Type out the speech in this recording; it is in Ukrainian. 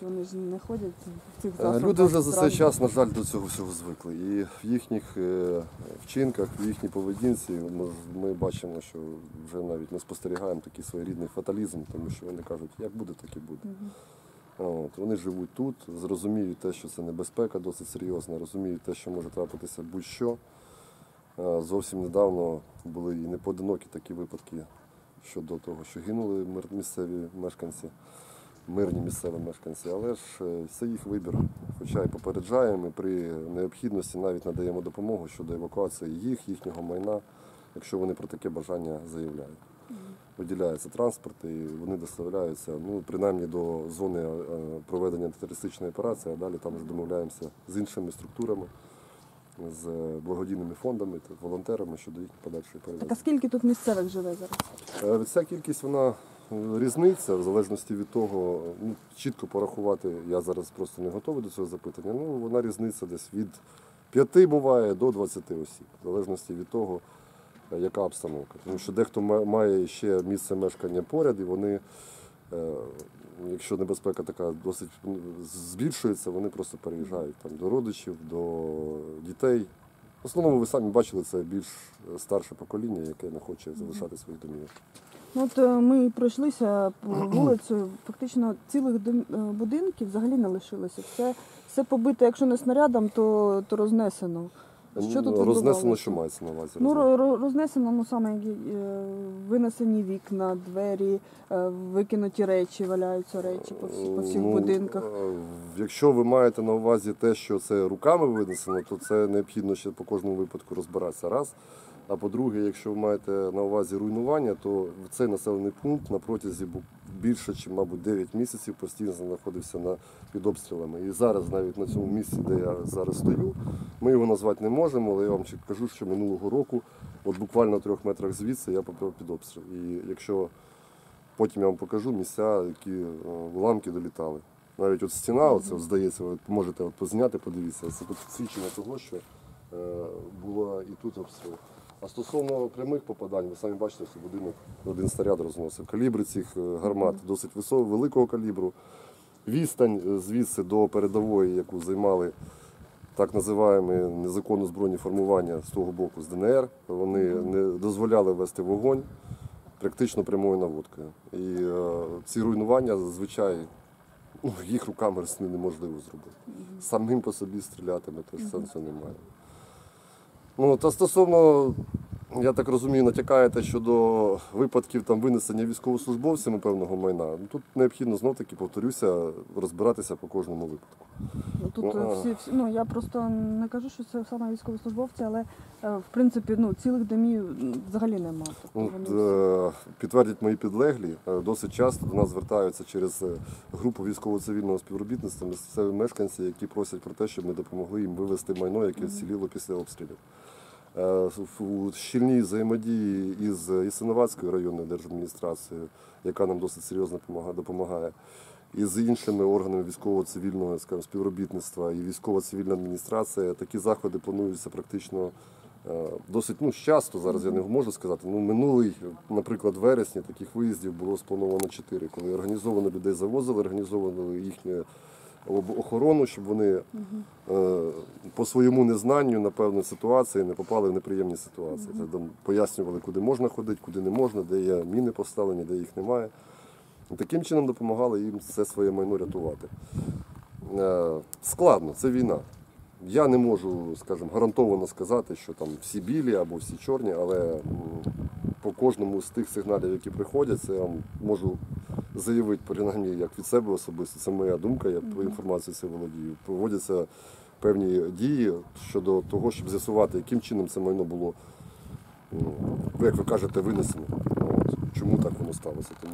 живуть, вони ж не ходять в цих Е, засобах. Люди вже за цей час, на жаль, до цього всього звикли. І в їхніх е, вчинках, в їхній поведінці ми, бачимо, що вже навіть ми спостерігаємо такий своєрідний фаталізм, тому що вони кажуть, як буде, так і буде. От, вони живуть тут, зрозуміють те, що це небезпека досить серйозна, розуміють те, що може трапитися будь-що. Е, Зовсім недавно були і непоодинокі такі випадки щодо того, що гинули місцеві мешканці, мирні місцеві мешканці, але ж е, це їх вибір. Хоча і попереджаємо, і при необхідності навіть надаємо допомогу щодо евакуації їх, їхнього майна, якщо вони про таке бажання заявляють. Виділяється транспорт і вони доставляються ну, принаймні до зони е, проведення антитерористичної операції, а далі там вже домовляємося з іншими структурами, з благодійними фондами та волонтерами щодо їх подальшої Так а скільки тут місцевих живе зараз? Е, Ця кількість вона е, різниця в залежності від того, ну, чітко порахувати, я зараз просто не готовий до цього запитання. Ну, вона різниця десь від 5 буває до 20 осіб, в залежності від того, е, яка обстановка. Тому що дехто має ще місце мешкання поряд, і вони, е, якщо небезпека така досить збільшується, вони просто переїжджають там, до родичів, до дітей. В основному ви самі бачили, це більш е, старше покоління, яке не хоче залишати своїх домівок. Ну, От е, ми пройшлися по вулицю, фактично цілих е, будинків взагалі не лишилося. Все, все побите, якщо не снарядом, то, то рознесено. Що тут Рознесено, що мається на увазі. Ну, рознесено? ро- ро- рознесено, ну саме е, винесені вікна, двері, е, викинуті речі, валяються речі по, всі, по всіх Ну, будинках. е, Якщо ви маєте на увазі те, що це руками винесено, то це необхідно ще по кожному випадку розбиратися. Раз. А по-друге, якщо ви маєте на увазі руйнування, то цей населений пункт на протязі більше, чи, мабуть, 9 місяців постійно знаходився на, під обстрілами. І зараз, навіть на цьому місці, де я зараз стою, ми його назвати не можемо, але я вам кажу, що минулого року, от буквально на трьох метрах звідси, я попав під обстріл. І якщо Потім я вам покажу місця, які е, уламки долітали. Навіть от стіна, оце, здається, ви можете от позняти, подивіться. Це свідчення того, що е, було і тут обстріл. А стосовно прямих попадань, ви самі бачите, що будинок один снаряд розносив. Калібри цих е, гармат досить високого, великого калібру. Відстань е, звідси до передової, яку займали так називаємо незаконно збройні формування з того боку з ДНР. Вони не дозволяли вести вогонь практично прямою наводкою. І е, ці руйнування зазвичай ну, їх руками неможливо зробити. Самим по собі стріляти теж сенсу немає. Ну, та стосовно, я так розумію, натякаєте щодо випадків там винесення військовослужбовцями певного майна. Ну, Тут необхідно знов таки, повторюся, розбиратися по кожному випадку. Ну, Тут е, всі, всі, ну я просто не кажу, що це саме військовослужбовці, але е, в принципі ну, цілих домів взагалі нема. Тобто От, вони е, підтвердять мої підлеглі, досить часто до нас звертаються через групу військово-цивільного співробітництва місцеві мешканці, які просять про те, щоб ми допомогли їм вивезти майно, яке вціліло після обстрілів. Е, У щільній взаємодії із Ісиновацькою районною держадміністрацією, яка нам досить серйозно помага- допомагає, і з іншими органами військово-цивільного співробітництва і військово-цивільна адміністрація, такі заходи плануються практично е, досить ну, часто. Зараз я не можу сказати. Ну, минулий, наприклад, вересні таких виїздів було сплановано чотири, коли організовано людей завозили, організовували їхню об- охорону, щоб вони е, по своєму незнанню, напевно, ситуації не попали в неприємні ситуації. Це там пояснювали, куди можна ходити, куди не можна, де є міни поставлені, де їх немає. І таким чином допомагали їм це своє майно рятувати. Е, Складно, це війна. Я не можу, скажімо, гарантовано сказати, що там всі білі або всі чорні, але по кожному з тих сигналів, які приходять, це я вам можу заявити, принаймні, як від себе особисто. Це моя думка, я по інформації це володію. Проводяться певні дії щодо того, щоб з'ясувати, яким чином це майно було, ну, як ви кажете, винесено. Чому так воно сталося? Тому